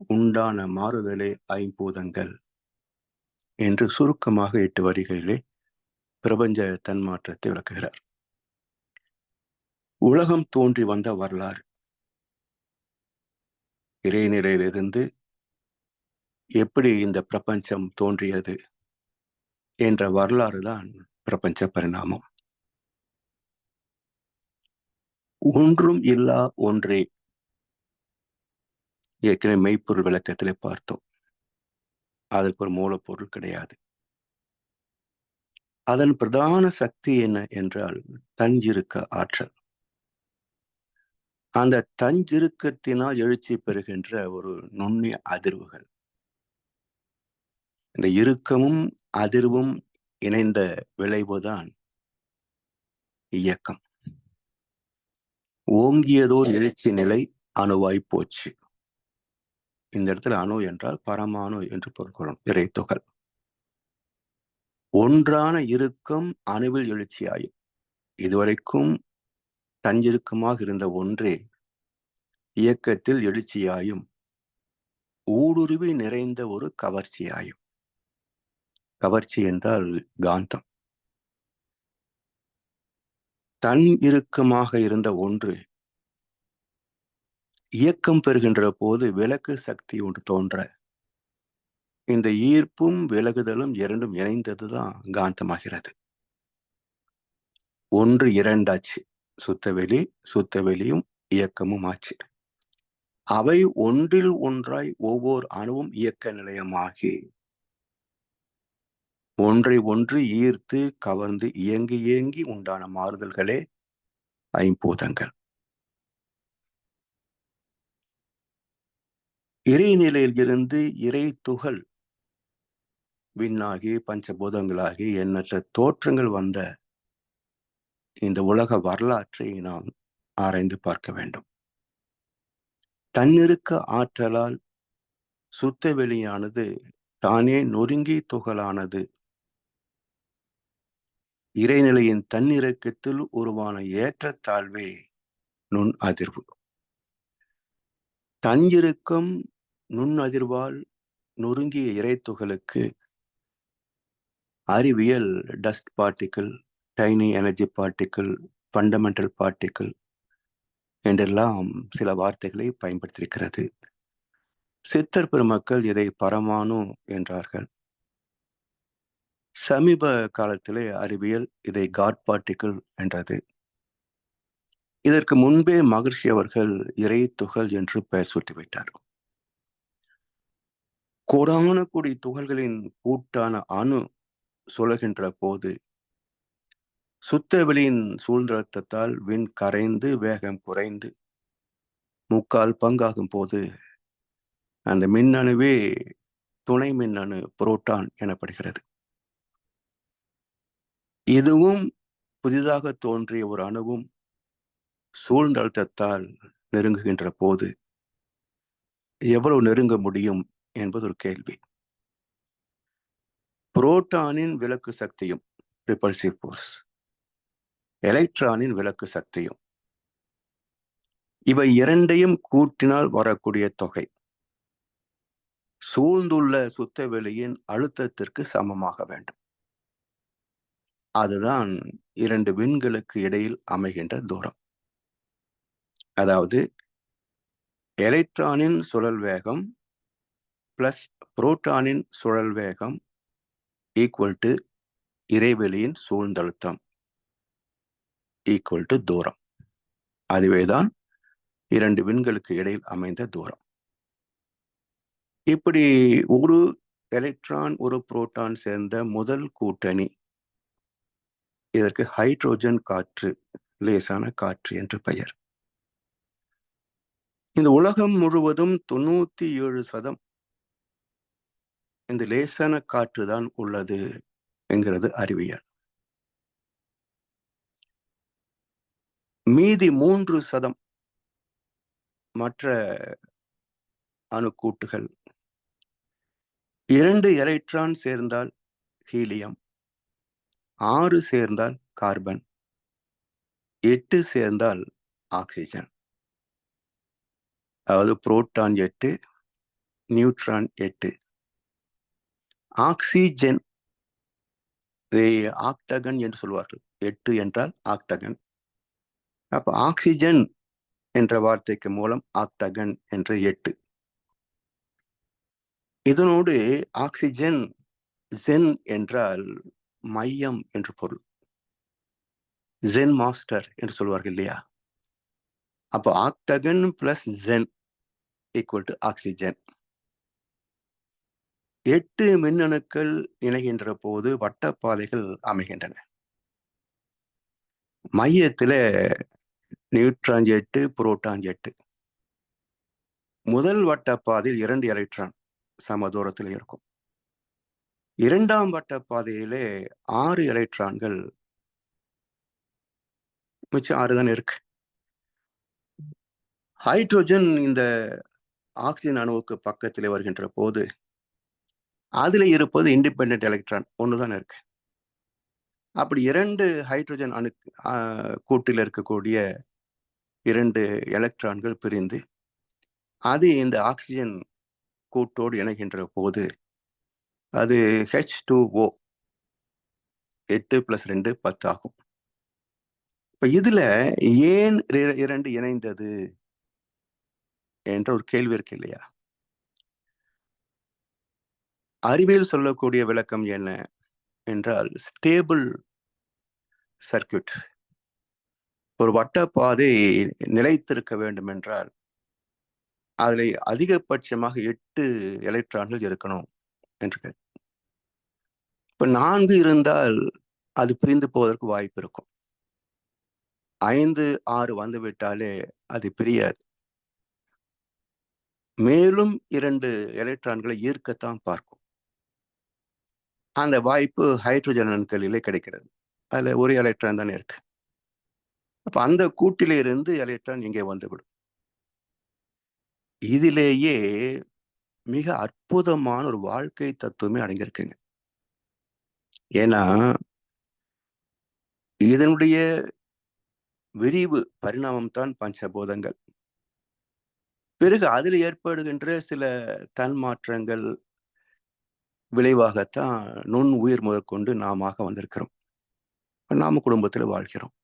உண்டான மாறுதலே ஐம்பூதங்கள் என்று சுருக்கமாக எட்டு வரிகளிலே பிரபஞ்ச தன்மாற்றத்தை விளக்குகிறார். உலகம் தோன்றி வந்த வரலாறு. இறைநிலையிலிருந்து எப்படி இந்த பிரபஞ்சம் தோன்றியது என்ற வரலாறு தான் பிரபஞ்ச பரிணாமம். ஒன்றும் இல்லா ஒன்றே ஏற்கனவே மெய்ப்பொருள் விளக்கத்திலே பார்த்தோம். அதற்கு ஒரு மூலப்பொருள் கிடையாது. அதன் பிரதான சக்தி என்ன என்றால் தஞ்சிருக்க ஆற்றல். அந்த தஞ்சிருக்கத்தினால் எழுச்சி பெறுகின்ற ஒரு நுண்ணிய அதிர்வுகள். இந்த இறுக்கமும் அதிர்வும் இணைந்த விளைவுதான் இயக்கம். ஓங்கியதோர் எழுச்சி நிலை அணுவாய் போச்சு. இந்த இடத்துல அணு என்றால் பரமாணு என்று பொருள்கொள்ளும் இறைத்துகள் ஒன்றான இறுக்கம் அணுவில் எழுச்சியாயும். இதுவரைக்கும் தஞ்சிருக்கமாக இருந்த ஒன்றே இயக்கத்தில் எழுச்சியாயும் ஊடுருவி நிறைந்த ஒரு கவர்ச்சியாயும். கவர்ச்சி என்றால் காந்தம். தன் இறுக்கமாக இருந்த ஒன்று இயக்கம் பெறுகின்ற போது விளக்கு சக்தி ஒன்று தோன்ற. இந்த ஈர்ப்பும் விலகுதலும் இரண்டும் இணைந்ததுதான் காந்தமாகிறது. ஒன்று இரண்டாச்சு. சுத்தவெளி சுத்தவெளியும் இயக்கமும் ஆச்சு. அவை ஒன்றில் ஒன்றாய் ஒவ்வொரு அணுவும் இயக்க நிலையமாகி ஒன்றை ஒன்று ஈர்த்து கவர்ந்து இயங்கி இயங்கி உண்டான மாறுதல்களே ஐம்பூதங்கள். இறைநிலையில் இருந்து இறை துகள் விண்ணாகி பஞ்சபூதங்களாகி எண்ணற்ற தோற்றங்கள் வந்த இந்த உலக வரலாற்றை நாம் ஆராய்ந்து பார்க்க வேண்டும். தன்னிருக்க ஆற்றலால் சுத்த வெளியானது தானே நொறுங்கி துகளானது. இறைநிலையின் தன்னிறக்கத்தில் உருவான ஏற்றத்தாழ்வே நுண் அதிர்வு. தன்னிருக்கும் நுண் அதிர்வால் நொறுங்கிய இறைத்துகளுக்கு அறிவியல் dust particle tiny energy particle fundamental particle என்றெல்லாம் சில வார்த்தைகளை பயன்படுத்தியிருக்கிறது. சித்தர் பெருமக்கள் இதை பரமானு என்றார்கள். சமீப காலத்திலே அறிவியல் இதை காட் பார்ட்டிக்கிள் என்றது. இதற்கு முன்பே மகிழ்ச்சி அவர்கள் இறை துகள் என்று பெயர் சூட்டிவிட்டார் கோடான கூடி துகள்களின் கூட்டான அணு சுழகின்ற போது சுத்த வெளியின் சூழ்நிலத்தால் விண் கரைந்து வேகம் குறைந்து முக்கால் பங்காகும் போது அந்த மின்னணுவே துணை மின்னணு புரோட்டான் எனப்படுகிறது. இதுவும் புதிதாக தோன்றிய ஒரு அணுவும் சூழ்ந்தழுத்தத்தால் நெருங்குகின்ற போது எவ்வளவு நெருங்க முடியும் என்பது ஒரு கேள்வி. புரோட்டானின் விளக்கு சக்தியும் ரிப்பல்சிவ் ஃபோர்ஸ். எலக்ட்ரானின் விளக்கு சக்தியும். இவை இரண்டையும் கூட்டினால் வரக்கூடிய தொகை. சூழ்ந்துள்ள சுத்த வெளியின் அழுத்தத்திற்கு சமமாக வேண்டும். அதுதான் இரண்டு விண்களுக்கு இடையில் அமைகின்ற தூரம். அதாவது எலக்ட்ரானின் சுழல் வேகம் பிளஸ் புரோட்டானின் சுழல் வேகம் ஈக்குவல் டு இறைவெளியின் சூழ்ந்தழுத்தம் ஈக்குவல் டு தூரம். அதுவேதான் இரண்டு விண்களுக்கு இடையில் அமைந்த தூரம். இப்படி ஒரு எலக்ட்ரான் ஒரு புரோட்டான் சேர்ந்த முதல் கூட்டணி இதற்கு ஹைட்ரோஜன் காற்று லேசான காற்று என்று பெயர். இந்த உலகம் முழுவதும் தொண்ணூத்தி ஏழு சதம் இந்த லேசான காற்று தான் உள்ளது என்கிறது அறிவியல். மீதி மூன்று சதம் மற்ற அணுக்கூட்டுகள். இரண்டு எலக்ட்ரான் சேர்ந்தால் ஹீலியம் ஆறு சேர்ந்தால் கார்பன் எட்டு சேர்ந்தால் ஆக்சிஜன். அதாவது புரோட்டான் எட்டு நியூட்ரான் எட்டு. ஆக்சிஜன் ஆக்டகன் என்று சொல்வார்கள். எட்டு என்றால் ஆக்டகன். அப்ப ஆக்சிஜன் என்ற வார்த்தைக்கு மூலம் ஆக்டகன் என்ற எட்டு. இதனோடு ஆக்சிஜன் ஜென் என்றால் மையம் என்று பொருள். ஜென் மாஸ்டர் என்று சொல்வார்கள் இல்லையா? அப்போ octagon plus gen equal to oxygen எட்டு மின்னணுக்கள் இணைகின்ற போது வட்டப்பாதைகள் அமைகின்றன. மையத்துல நியூட்ரான் ஜெட்டு புரோட்டான் ஜெட்டு முதல் வட்டப்பாதையில் இரண்டு எலக்ட்ரான் சம தூரத்தில் இருக்கும். இரண்டாம் வட்டப்பாதையிலே ஆறு எலக்ட்ரான்கள் மிச்சம் ஆறு தான் இருக்கு. ஹைட்ரோஜன் இந்த ஆக்சிஜன் அணுவுக்கு பக்கத்தில் வருகின்ற போது அதில் இருப்பது இண்டிபெண்ட் எலக்ட்ரான் ஒண்ணுதான் இருக்கு. அப்படி இரண்டு ஹைட்ரஜன் அணு கூட்டில் இருக்கக்கூடிய இரண்டு எலக்ட்ரான்கள் பிரிந்து அது இந்த ஆக்சிஜன் கூட்டோடு இணைகின்ற போது அது ஹெச் டூ ஓ எட்டு பிளஸ் ரெண்டு பத்து ஆகும். இப்போ இதில் ஏன் இரண்டு இணைந்தது? என்ற ஒரு கேள்வி இருக்கு இல்லையா? அறிவியல் சொல்லக்கூடிய விளக்கம் என்ன என்றால் ஸ்டேபிள் சர்க்கியூட் ஒரு வட்டப்பாதை நிலைத்திருக்க வேண்டும் என்றால் அதில் அதிகபட்சமாக எட்டு எலக்ட்ரான்கள் இருக்கணும் என்று இப்போ நான்கு இருந்தால் அது பிரிந்து போவதற்கு வாய்ப்பு இருக்கும். ஐந்து ஆறு வந்துவிட்டாலே அது பிரியாது. மேலும் இரண்டு எலக்ட்ரான்களை ஈர்க்கத்தான் பார்க்கும். அந்த வாய்ப்பு ஹைட்ரஜன் அணுக்களிலே கிடைக்கிறது. அதில் ஒரு எலக்ட்ரான் தானே இருக்கு. அப்போ அந்த கூட்டிலிருந்து எலக்ட்ரான் இங்கே வந்துவிடும். இதிலேயே மிக அற்புதமான ஒரு வாழ்க்கை தத்துவமே அடங்கியிருக்குங்க. ஏன்னா இதனுடைய விரிவு பரிணாமம் தான் பஞ்சபூதங்கள். பிறகு அதில் ஏற்படுகின்ற சில தன்மாற்றங்கள் விளைவாகத்தான் நுண் உயிர் முதற்கொண்டு நாம வந்திருக்கிறோம். நாம குடும்பத்தில் வாழ்கிறோம்.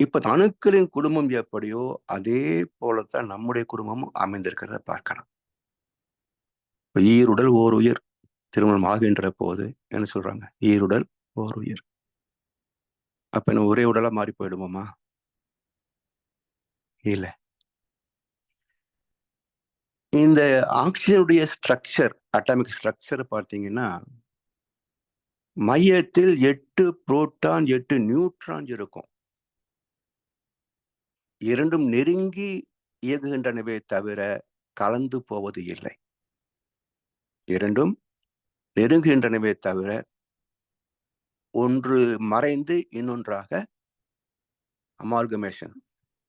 இப்ப அணுக்களின் குடும்பம் எப்படியோ அதே போலத்தான் நம்முடைய குடும்பமும் அமைந்திருக்கிறத பார்க்கலாம். ஈருடல் ஓர் உயிர் திருமணம் ஆகின்ற போது என்ன சொல்றாங்க? ஈருடல் ஓர் உயிர். அப்ப என்ன ஒரே உடலா மாறி போயிடுவோமா இல்லை. இந்த ஆக்சிஜனுடைய ஸ்ட்ரக்சர் அட்டாமிக் ஸ்ட்ரக்சர் பார்த்தீங்கன்னா மையத்தில் எட்டு புரோட்டான் எட்டு நியூட்ரான் இருக்கும். இரண்டும் நெருங்கி இயங்குகின்றனவே தவிர கலந்து போவது இல்லை. இரண்டும் நெருங்குகின்றனவே தவிர ஒன்று மறைந்து இன்னொன்றாக அமால்கமேஷன்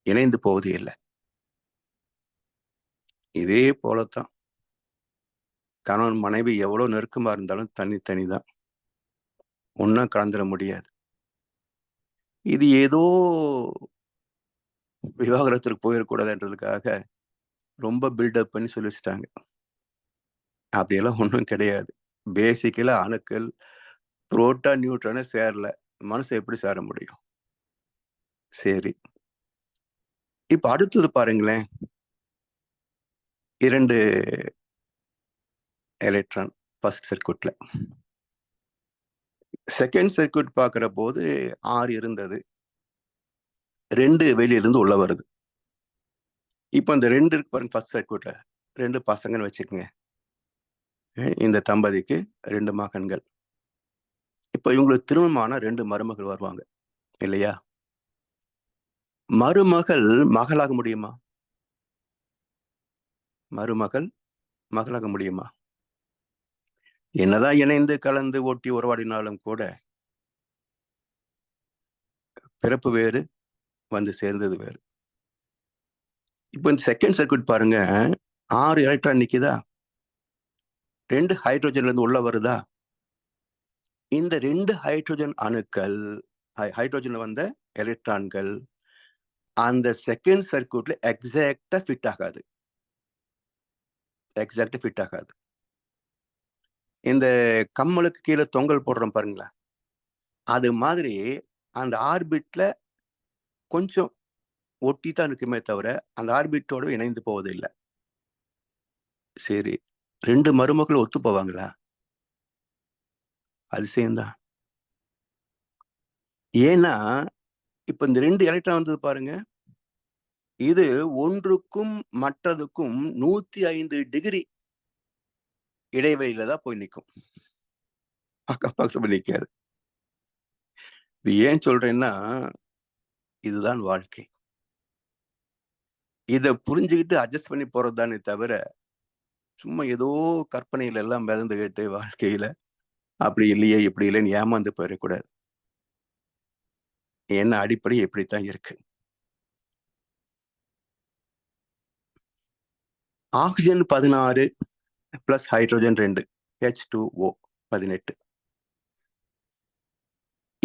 இணைந்து போவது இல்லை. இதே போலத்தான். கணவன் மனைவி எவ்வளவு நெருக்கமா இருந்தாலும் தனித்தனி தான் ஒன்னும் கலந்துட முடியாது. இது ஏதோ விவாகரத்துக்கு போயிடக்கூடாதுன்றதுக்காக ரொம்ப பில்டப் பண்ணி சொல்லிச்சிட்டாங்க. அப்படியெல்லாம் ஒன்றும் கிடையாது. பேசிக்கலா அணுக்கள் புரோட்டா நியூட்ரானே சேரல. மனசு எப்படி சேர முடியும்? சரி. இப்போ அடுத்தது பாருங்களேன். இரண்டு எலக்ட்ரான் ஃபர்ஸ்ட் சர்க்கியூட்டில் செகண்ட் சர்க்கியூட் பார்க்குற போது ஆறு இருந்தது. ரெண்டு வெளியிலேருந்து உள்ளே வருது. இப்போ இந்த ரெண்டு இருக்கு பாருங்க ஃபர்ஸ்ட் சர்க்கியூட்டில் ரெண்டு பசங்கன்னு வச்சுக்கோங்க. இந்த தம்பதிக்கு ரெண்டு மகன்கள். இப்போ இவங்களுக்கு திருமணமான ரெண்டு மருமகள் வருவாங்க. இல்லையா? மருமகள் மகளாக முடியுமா? மருமகள் மகளாக முடியுமா? என்னதான் இணைந்து கலந்து ஓட்டி உறவாடினாலும் கூட பிறப்பு வேறு வந்து சேர்ந்தது வேறு. இப்போ இந்த செகண்ட் சர்க்கியூட் பாருங்க. ஆறு எலக்ட்ரான் நிற்குதா ரெண்டு ஹைட்ரோஜன்ல இருந்து உள்ள வருதா? இந்த ரெண்டு ஹைட்ரோஜன் அணுக்கள் ஹைட்ரோஜன்ல வந்த எலக்ட்ரான்கள் அந்த செகண்ட் சர்க்கியூட்ல எக்ஸாக்டா ஃபிட் ஆகாது. எக்ஸாக்டாக ஃபிட் ஆகாது. இந்த கம்மலுக்கு கீழே தொங்கல் போடுறோம் பாருங்களேன் அது மாதிரி அந்த ஆர்பிட்ல கொஞ்சம் ஒட்டி தான் இருக்குமே தவிர அந்த ஆர்பிட்டோட இணைந்து போவதில்லை. சரி ரெண்டு மருமக்கள் ஒத்து போவாங்களா? அதிசயம்தான் ஏன்னா இப்ப இந்த ரெண்டு எலக்ட்ரான் வந்தது பாருங்க. இது ஒன்றுக்கும் மற்றதுக்கும் நூத்தி ஐந்து டிகிரி இடைவெளியில தான் போய் நிற்கும் பக்கம் பக்கத்துல நிற்காது இது ஏன் சொல்றேன்னா இதுதான் வாழ்க்கை. இதை புரிஞ்சுக்கிட்டு அட்ஜஸ்ட் பண்ணி போறது தானே தவிர சும்மா ஏதோ கற்பனையில எல்லாம் மிதந்துகிட்டு வாழ்க்கையில அப்படி இல்லையே இப்படி இல்லைன்னு ஏமாந்து போயிடக்கூடாது. என்ன அடிப்படை எப்படித்தான் இருக்கு. ஆக்சிஜன் பதினாறு பிளஸ் ஹைட்ரோஜன் ரெண்டு ஹெச் டூ ஓ பதினெட்டு.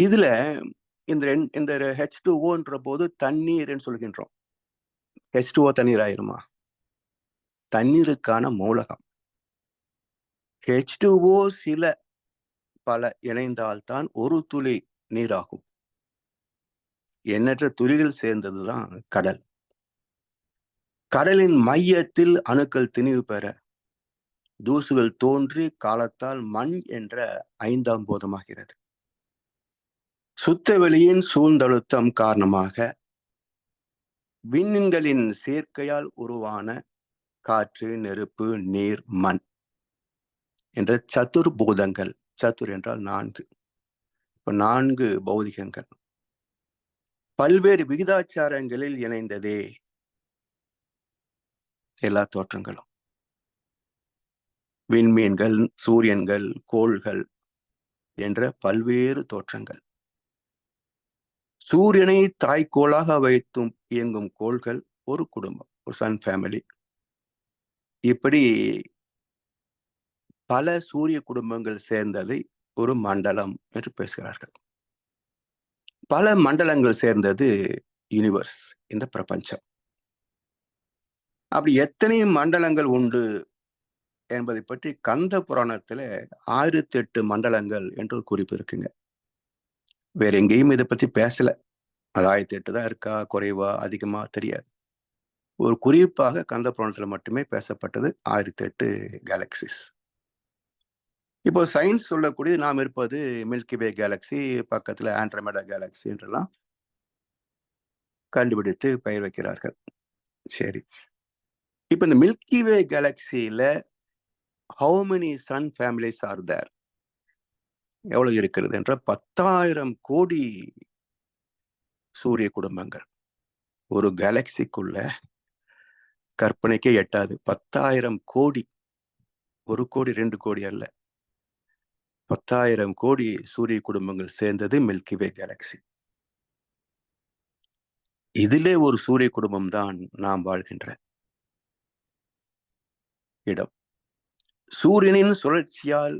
இதுல இந்த ரெண் இந்த ஹெச் டூ ஓன்ற போது தண்ணீர்னு சொல்கின்றோம். ஹெச் டூ ஓ தண்ணீர் ஆயிருமா தண்ணீருக்கான மூலகம். ஹெச் டூ ஓ சில பல இணைந்தால்தான் ஒரு துளி நீராகும். எண்ணற்ற துளிகள் சேர்ந்ததுதான் கடல். கடலின் மையத்தில் அணுக்கள் திணிவு பெற தூசுகள் தோன்றி காலத்தால் மண் என்ற ஐந்தாம் போதமாகிறது. சுத்த வெளியின் சூழ்ந்தழுத்தம் காரணமாக விண்ணின்களின் சேர்க்கையால் உருவான காற்று நெருப்பு நீர் மண் என்ற சதுர் பூதங்கள். சதுர் என்றால் நான்கு. இப்போ நான்கு பௌதிகங்கள். பல்வேறு விகிதாச்சாரங்களில் இணைந்ததே எல்லா தோற்றங்களும். விண்மீன்கள் சூரியன்கள் கோள்கள் என்ற பல்வேறு தோற்றங்கள். சூரியனை தாய்க்கோளாக வைத்தும் இயங்கும் கோள்கள் ஒரு குடும்பம் ஒரு சன் ஃபேமிலி. இப்படி பல சூரிய குடும்பங்கள் சேர்ந்ததை ஒரு மண்டலம் என்று பேசுகிறார்கள். பல மண்டலங்கள் சேர்ந்தது யூனிவர்ஸ் இந்த பிரபஞ்சம். அப்படி எத்தனை மண்டலங்கள் உண்டு என்பதை பற்றி கந்த புராணத்துல ஆயிரத்தி எட்டு மண்டலங்கள் என்று ஒரு குறிப்பு இருக்குங்க. வேற எங்கேயும் இதை பத்தி பேசல. அது ஆயிரத்தி எட்டு தான் இருக்கா குறைவா அதிகமா தெரியாது. ஒரு குறிப்பாக கந்த புராணத்துல மட்டுமே பேசப்பட்டது ஆயிரத்தி எட்டு கேலக்சிஸ் இப்போ சயின்ஸ் சொல்லக்கூடிய நாம் இருப்பது மில்கி வே கேலக்சி பக்கத்துல ஆண்ட்ரமேடா கேலக்சி என்றெல்லாம் கண்டுபிடித்து பெயர் வைக்கிறார்கள். சரி. இப்ப இந்த milky way கேலக்சியில how many sun families are there எவ்வளவு இருக்கிறது என்ற பத்தாயிரம் கோடி சூரிய குடும்பங்கள். ஒரு கேலக்சிக்குள்ள கற்பனைக்கே எட்டாது. பத்தாயிரம் கோடி. ஒரு கோடி ரெண்டு கோடி அல்ல. பத்தாயிரம் கோடி சூரிய குடும்பங்கள் சேர்ந்தது மில்கி வே கேலக்சி இதிலே ஒரு சூரிய குடும்பம் தான் நாம் வாழ்கின்ற. இடம். சூரியனின் சுழற்சியால்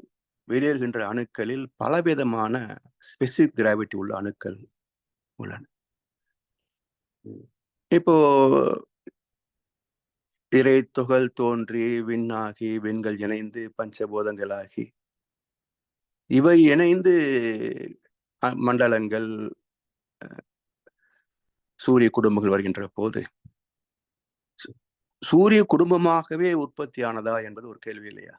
வெளியேறுகின்ற அணுக்களில் பலவிதமான ஸ்பெசிபிக் கிராவிட்டி உள்ள அணுக்கள் உள்ளன. இப்போ இறை தோன்றி விண்ணாகி விண்கள் இணைந்து பஞ்சபோதங்களாகி இவை இணைந்து மண்டலங்கள் சூரிய குடும்பங்கள் வருகின்ற போது சூரிய குடும்பமாகவே உற்பத்தியானதா என்பது ஒரு கேள்வி இல்லையா?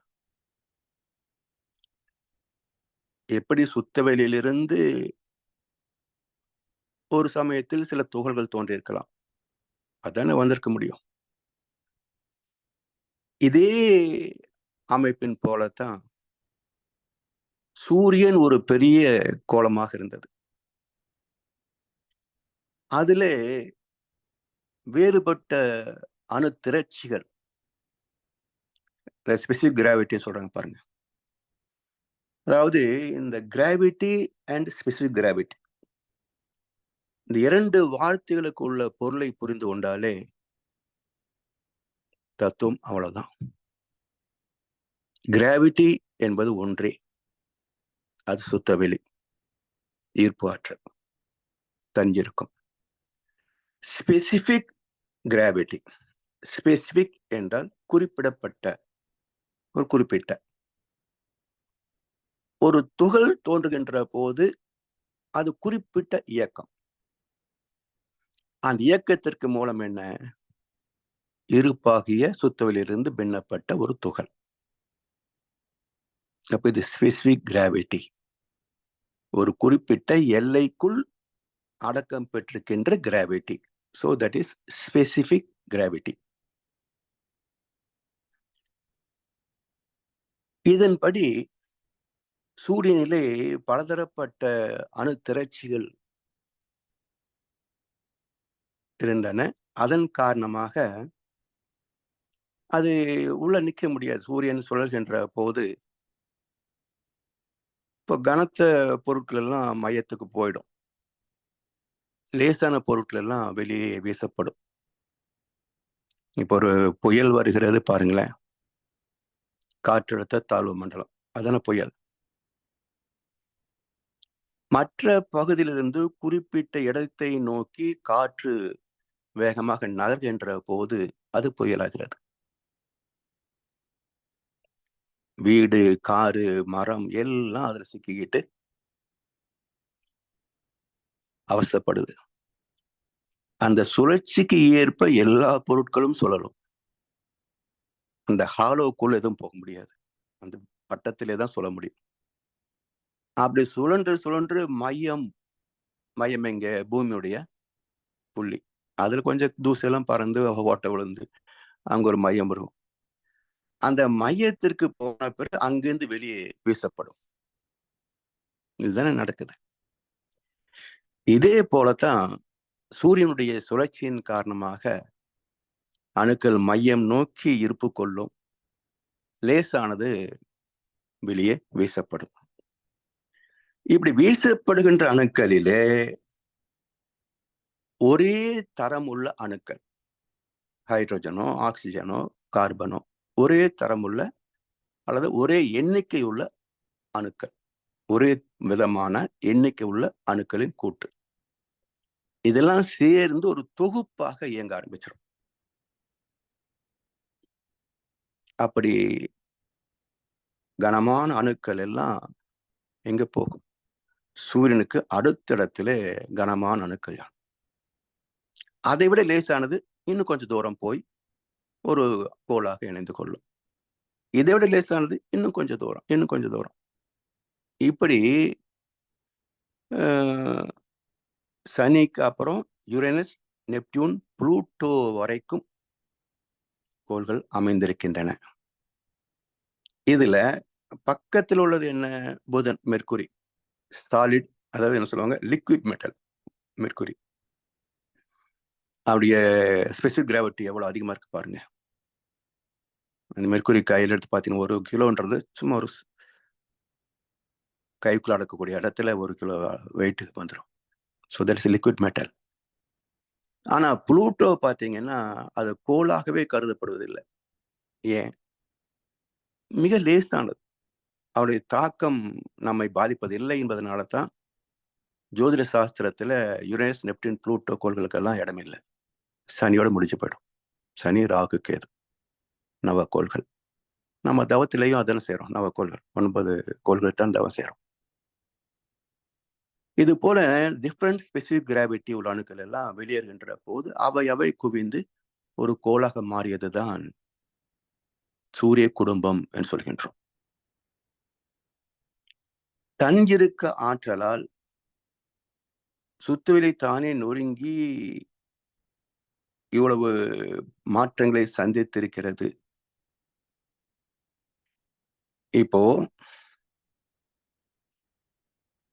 எப்படி சுத்தவெளியிலிருந்து ஒரு சமயத்தில் சில துகள்கள் தோன்றியிருக்கலாம். அதானே வந்திருக்க முடியும். இதே அமைப்பின் போலத்தான் சூரியன் ஒரு பெரிய கோலமாக இருந்தது. அதில் வேறுபட்ட அணு திரட்சிகள். ஸ்பெசிபிக் கிராவிட்டி சொல்றாங்க பாருங்க. அதாவது இந்த கிராவிட்டி அண்ட் ஸ்பெசிபிக் கிராவிட்டி இந்த இரண்டு வார்த்தைகளுக்கு உள்ள பொருளை புரிந்து கொண்டாலே தத்துவம் அவ்வளவுதான். கிராவிட்டி என்பது ஒன்றே. அது சுத்தவெளி ஈர்ப்பு ஆற்றல் தஞ்சிருக்கும் ஸ்பெசிபிக் கிராவிட்டி ஸ்பெசிபிக் என்றால் குறிப்பிடப்பட்ட ஒரு குறிப்பிட்ட. ஒரு துகள் தோன்றுகின்ற போது அது குறிப்பிட்ட இயக்கம். அந்த இயக்கத்திற்கு மூலம் என்ன? இருப்பாகிய சுத்தவிலிருந்து பின்னப்பட்ட ஒரு துகள். அப்ப இது ஸ்பெசிபிக் கிராவிட்டி ஒரு குறிப்பிட்ட எல்லைக்குள் அடக்கம் பெற்றிருக்கின்ற gravity so that is specific gravity இதன்படி சூரியனிலே பலதரப்பட்ட அணு திரட்சிகள் இருந்தன. அதன் காரணமாக அது உள்ள நிற்க முடியாது. சூரியன் சுழல்கின்ற போது இப்போ கனத்த பொருட்கள் எல்லாம் மையத்துக்கு போயிடும். லேசான பொருட்கள் எல்லாம் வெளியே வீசப்படும். இப்போ ஒரு புயல் வருகிறது பாருங்களேன். காற்றழுத்த தாழ்வு மண்டலம். அதான புயல்? மற்ற பகுதியிலிருந்து குறிப்பிட்ட இடத்தை நோக்கி காற்று வேகமாக நகர்கின்ற போது அது புயலாகிறது. வீடு காரு மரம் எல்லாம் அதுல சிக்கிக்கிட்டு அவசப்படுது அந்த சுழற்சிக்கு ஏற்ப எல்லா பொருட்களும் சுழலும். அந்த ஹாலோக்குள்ள எதுவும் போக முடியாது. அந்த பட்டத்திலே தான் சொல்ல முடியும். அப்படி சுழன்று சுழன்று மையம் மையம் எங்க? பூமியுடைய புள்ளி. அதுல கொஞ்சம் தூசையெல்லாம் பறந்து ஓட்டை விழுந்து அங்க ஒரு மையம் வரும் அந்த மையத்திற்கு போன பிறகு அங்கிருந்து வெளியே வீசப்படும். இதுதானே நடக்குது. இதே போலத்தான் சூரியனுடைய சுழற்சியின் காரணமாக அணுக்கள் மையம் நோக்கி இருப்பு கொள்ளும். லேசானது வெளியே வீசப்படும். இப்படி வீசப்படுகின்ற அணுக்களிலே ஒரே தரம் உள்ள அணுக்கள் ஹைட்ரோஜனோ ஆக்சிஜனோ கார்பனோ ஒரே தரம் உள்ள அல்லது ஒரே எண்ணிக்கை உள்ள அணுக்கள் ஒரே விதமான எண்ணிக்கை உள்ள அணுக்களின் கூட்டு. இதெல்லாம் சேர்ந்து ஒரு தொகுப்பாக இயங்க ஆரம்பிச்சிடும் அப்படி கனமான அணுக்கள் எல்லாம் எங்க போகும்? சூரியனுக்கு அடுத்த இடத்துல கனமான அணுக்கள் அதை விட லேசானது இன்னும் கொஞ்சம் தூரம் போய் ஒரு கோளாக இணைந்து கொள்ளும். இதை விட லேசானது இன்னும் கொஞ்சம் தூரம் இன்னும் கொஞ்சம் தூரம். இப்படி சனிக்கு அப்புறம் யுரேனஸ் நெப்டியூன் புளூட்டோ வரைக்கும் கோள்கள் அமைந்திருக்கின்றன. இதுல பக்கத்தில் உள்ளது என்ன புதன்? மெர்குரி. சாலிட் அதாவது என்ன சொல்லுவாங்க? Liquid metal mercury. அவருடைய ஸ்பெசிஃபிக் கிராவிட்டி எவ்வளோ அதிகமாக இருக்கு பாருங்க. அந்த மெர்குரி கையில் எடுத்து பார்த்தீங்கன்னா ஒரு கிலோன்றது சும்மா ஒரு கைக்குள்ள அடக்கக்கூடிய இடத்துல ஒரு கிலோ வெயிட் வந்துடும் so that is liquid metal ஆனால் புளூட்டோ பார்த்தீங்கன்னா அது கோலாகவே கருதப்படுவதில்லை. ஏன்? மிக லேசானது. அவருடைய தாக்கம் நம்மை பாதிப்பதில்லை என்பதனால தான் ஜோதிட சாஸ்திரத்துல யுரேனஸ் நெப்டின் புளூட்டோ கோள்களுக்கெல்லாம் இடமில்லை. சனியோட முடிஞ்சு போயிடும். சனி ராகு கேது. நவக்கோள்கள். நம்ம தவத்திலையும் அதான செய்கிறோம் நவக்கோள்கள். ஒன்பது கோள்கள் தான் தவம் செய்கிறோம் இது போல டிஃப்ரெண்ட் ஸ்பெசிபிக் கிராவிட்டி உள்ள அணுக்கள் எல்லாம் வெளியேறுகின்ற போது அவை அவை குவிந்து ஒரு கோளாக மாறியது தான் சூரிய குடும்பம் என்று சொல்கின்றோம். தஞ்சிருக்க ஆற்றலால் சுத்துவிலை தானே நொறுங்கி இவ்வளவு மாற்றங்களை சந்தித்திருக்கிறது. இப்போ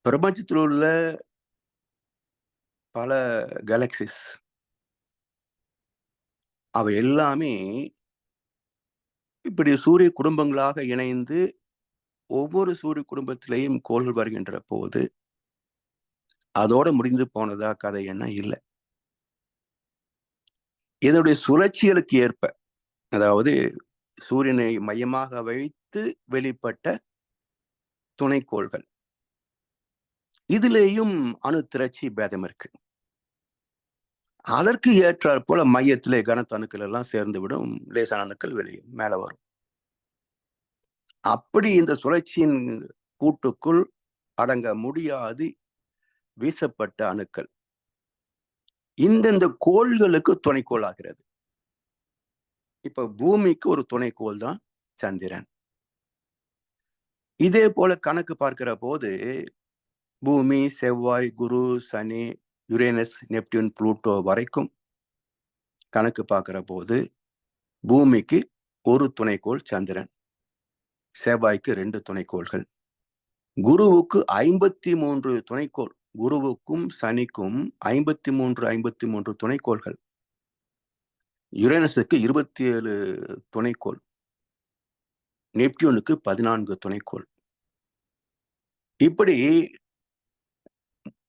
பிரபஞ்சத்தில் உள்ள பல கேலக்சிஸ் அவை எல்லாமே இப்படி சூரிய குடும்பங்களாக இணைந்து ஒவ்வொரு சூரிய குடும்பத்திலையும் கோள்கள் வருகின்ற போது அதோட முடிந்து போனதா கதை என்ன? இல்லை. இதனுடைய சுழற்சிகளுக்கு ஏற்ப அதாவது சூரியனை மையமாக வைத்து வெளிப்பட்ட துணைக்கோள்கள். இதுலேயும் அணு திரட்சி பேதம் இருக்கு. அதற்கு ஏற்றாற் போல மையத்திலே கனத்த அணுக்கள் எல்லாம் சேர்ந்து விடும் லேசான அணுக்கள் வெளியே மேல வரும். அப்படி இந்த சுழற்சியின் கூட்டுக்குள் அடங்க முடியாது வீசப்பட்ட அணுக்கள். இந்தந்த கோள்களுக்கு துணைக்கோள் ஆகிறது. இப்ப பூமிக்கு ஒரு துணைக்கோள் தான் சந்திரன். இதே போல கணக்கு பார்க்கிற போது பூமி செவ்வாய் குரு சனி யுரேனஸ் நெப்டியூன் புளூட்டோ வரைக்கும் கணக்கு பார்க்குற போது பூமிக்கு ஒரு துணைக்கோள் சந்திரன் செவ்வாய்க்கு ரெண்டு துணைக்கோள்கள். குருவுக்கு ஐம்பத்தி மூன்று துணைக்கோள் குருவுக்கும் சனிக்கும் ஐம்பத்தி மூன்று ஐம்பத்தி மூன்று துணைக்கோள்கள். யுரேனஸுக்கு இருபத்தி ஏழு துணைக்கோள் நெப்டியூனுக்கு பதினான்கு துணைக்கோள். இப்படி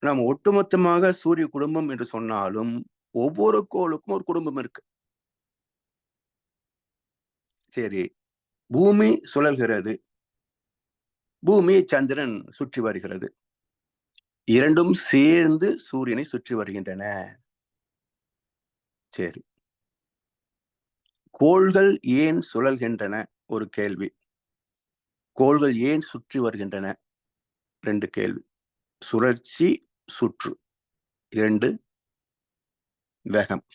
நம்ம ஒட்டுமொத்தமாக சூரிய குடும்பம் என்று சொன்னாலும் ஒவ்வொரு கோளுக்கும் ஒரு குடும்பம் இருக்கு. சரி பூமி சுழல்கிறது. பூமி சந்திரன் சுற்றி வருகிறது. இரண்டும் சேர்ந்து சூரியனை சுற்றி வருகின்றன. சரி. கோள்கள் ஏன் சுழல்கின்றன? ஒரு கேள்வி. கோள்கள் ஏன் சுற்றி வருகின்றன? ரெண்டு கேள்வி. சுழற்சி சுற்று. இரண்டு வேகம்.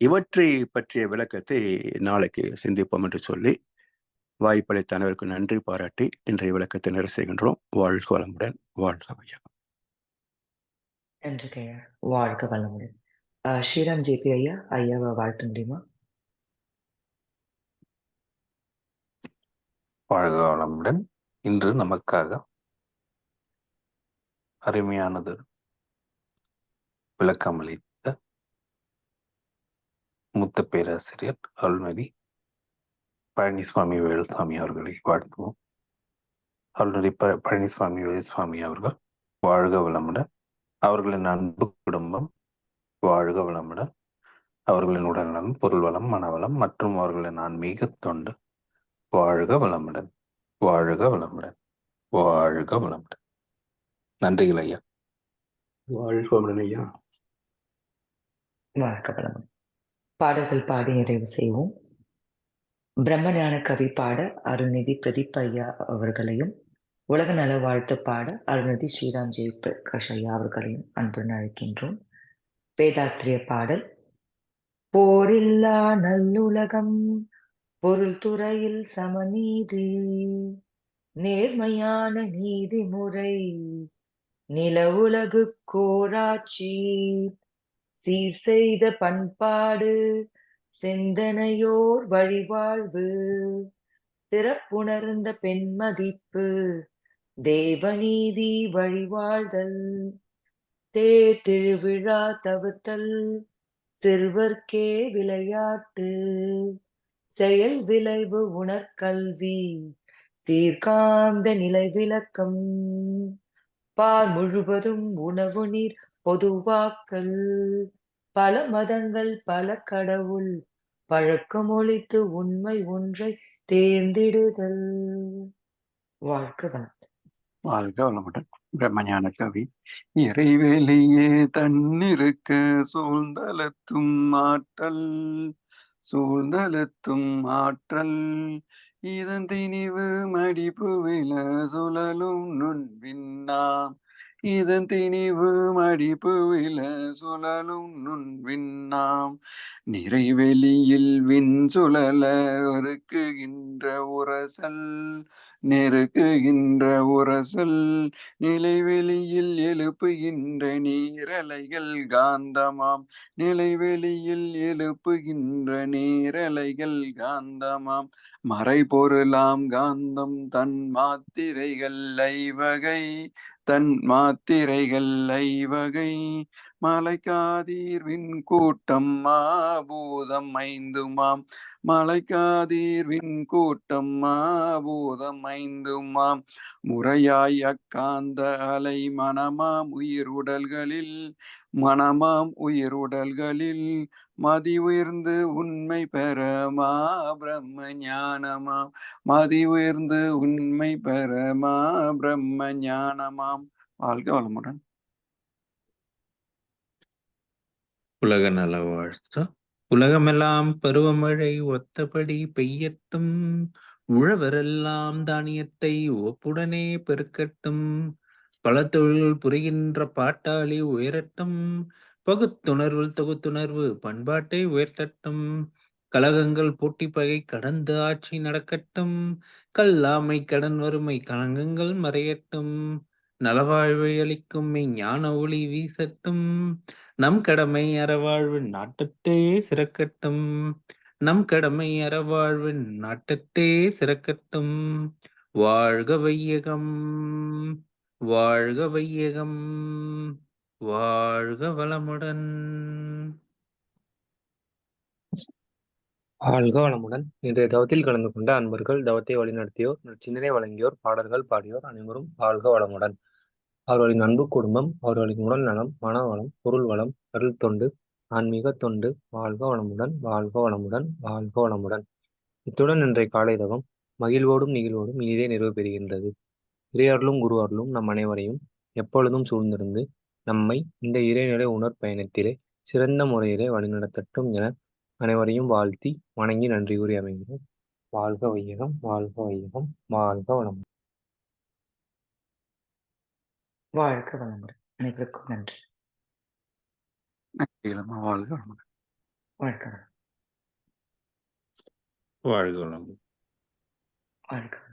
இவற்றை பற்றிய விளக்கத்தை நாளைக்கு சிந்திப்போம் என்று சொல்லி வாய்ப்பளித்த அனைவருக்கு நன்றி பாராட்டி இன்றைய விளக்கத்தை நிறைவு செய்கின்றோம். வாழ்க வளமுடன். வாழ்க வையகம். நன்றி ஐயா. வாழ்க வளமுடன். ஸ்ரீராம் ஜேபி ஐயா ஐயாவை வாழ்த்த முடியுமா? வாழ்க வளமுடன். இன்று நமக்காக அருமையானது. விளக்கமளித்த மூத்த பேராசிரியர் அருள்நெறி பழனிசுவாமி வேலுசாமி அவர்களை வாழ்த்துவோம். அருள்நெறி ப பழனிசுவாமி வேலுசாமி அவர்கள் வாழ்க வளமுடன். அவர்களின் அன்பு குடும்பம் வாழ்க வளமுடன். அவர்களின் உடல்நலம் பொருள் வளம் மனவளம் மற்றும் அவர்களின் ஆன்மீக தொண்டு வாழ்க வளமுடன். வாழ்க வளமுடன். வாழ்க வளமுடன். நன்றிகள் ஐயா. வளமுடன் பாடல்கள் பாடி நிறைவு செய்வோம். பிரம்மஞான கவி பாட அருள்நிதி பிரதீப் ஐயா அவர்களையும் உலக நல வாழ்த்து பாட அருள்நிதி ஸ்ரீராம் ஜெய் பிரகாஷ் ஐயா அவர்களையும் அன்புடன் அழைக்கின்றோம். வேதாத்திரிய பாடல் போரில்லா நல்லுலகம் பொருள் துறையில் சமநீதி நேர்மையான நீதிமுறை நில உலகு கோராட்சி. சீர் செய்த பண்பாடு சிந்தனையோர் வழிவாழ்வு. சிறப்புணர்ந்த பெண்மதிப்பு தேவநீதி வழிவாழ்தல். தேர் திருவிழா தவிர்த்தல் சிறுவர்க்கே விளையாட்டு. செயல் விளைவு உணர்கல்வி சீர்காந்த நிலை விளக்கம். பார் முழுவதும் உணவு நீர் பொதுவாக்கல் பல மதங்கள் பல கடவுள். பழக்கம் ஒழித்து உண்மை ஒன்றை தேர்ந்திடுதல். வாழ்க வளம் வாழ்க வளமுடன். பிரம்மஞான கவி இறைவெளியே தன்னிருக்க சூழ்ந்தலத்தும் ஆற்றல். சூழ்ந்தலத்தும் ஆற்றல். இதன் திணிவு மடிப்பு வில சுழலும் நுண்விண்ணாம். இதன் திணிவு மடிப்புவில சுழலும் நுண்விண்ணாம் நிறைவெளியில் விண் சுழல ஒருக்குகின்ற உரசல் நெருக்குகின்ற உரசல். நிலைவெளியில் எழுப்புகின்ற நீரலைகள் காந்தமாம். நிலைவெளியில் எழுப்புகின்ற நீரலைகள் காந்தமாம். மறைபொருளாம் காந்தம் தன் மாத்திரைகள் ஐவகை தன் மா மாத்திரைகள் ஐவகை மலைக்காதீர்வின் கூட்டம் மாபூதம் ஐந்துமாம். மலைக்காதீர்வின் கூட்டம் மாபூதம் ஐந்துமாம். முறையாய் அக்காந்த அலை மனமாம் உயிருடல்களில் மனமாம் உயிருடல்களில் மதி உயர்ந்து உண்மை பெற மா பிரம்ம ஞானமாம். மதி உயர்ந்து உண்மை பெற மா பிரம்ம ஞானமாம். வாழ்க வளமுடன். உலக நல வாழ்த்து உலகமெல்லாம் பருவமழை ஒத்தபடி பெய்யட்டும். உழவரெல்லாம் தானியத்தை ஒப்புடனே பெருக்கட்டும். பல தொழில் புரிகின்ற பாட்டாளி உயரட்டும். பகுத்துணர்வில் தொகுத்துணர்வு பண்பாட்டை உயர்த்தட்டும். கழகங்கள் போட்டி பகை கடந்து ஆட்சி நடக்கட்டும். கல்லாமை கடன் வறுமை கலங்கங்கள் மறையட்டும். நலவாழ்வை அளிக்கும் ஞான ஒளி வீசட்டும். நம் கடமை அறவாழ்வு நாட்டத்தே சிறக்கட்டும். நம் கடமை அறவாழ்வு நாட்டத்தே சிறக்கட்டும். வாழ்க வையகம் வாழ்க வையகம் வாழ்க வளமுடன். வாழ்க வளமுடன். இன்றைய தவத்தில் கலந்து கொண்ட அன்பர்கள் தவத்தை வழிநடத்தியோர் சிந்தனை வழங்கியோர் பாடல்கள் பாடியோர் அனைவரும் வாழ்க வளமுடன். அவர்களின் அன்பு குடும்பம் அவர்களின் உடல் நலம் மன வளம் பொருள் வளம் அருள் தொண்டு ஆன்மீக தொண்டு வாழ்க வளமுடன் வாழ்க வளமுடன் வாழ்க வளமுடன். இத்துடன் இன்றைய காலை தவம் மகிழ்வோடும் நிகழ்வோடும் இனிதே நிறைவு பெறுகின்றது. இறையர்களும் குரு அருளும் நம் அனைவரையும் எப்பொழுதும் சூழ்ந்திருந்து நம்மை இந்த இறைநிலை உணர் பயணத்திலே சிறந்த முறையிலே வழிநடத்தட்டும் என அனைவரையும் வாழ்த்தி வணங்கி நன்றி கூறி அமைகிறோம். வாழ்க வையகம் வாழ்க வையகம் வாழ்க வளம் வாழ்க வளமுடன். அனைவருக்கும் நன்றி. நன்றிகளம்மா வாழ்க வளமுடன். வாழ்க வளம் வாழ்க வளமுடன். வாழ்க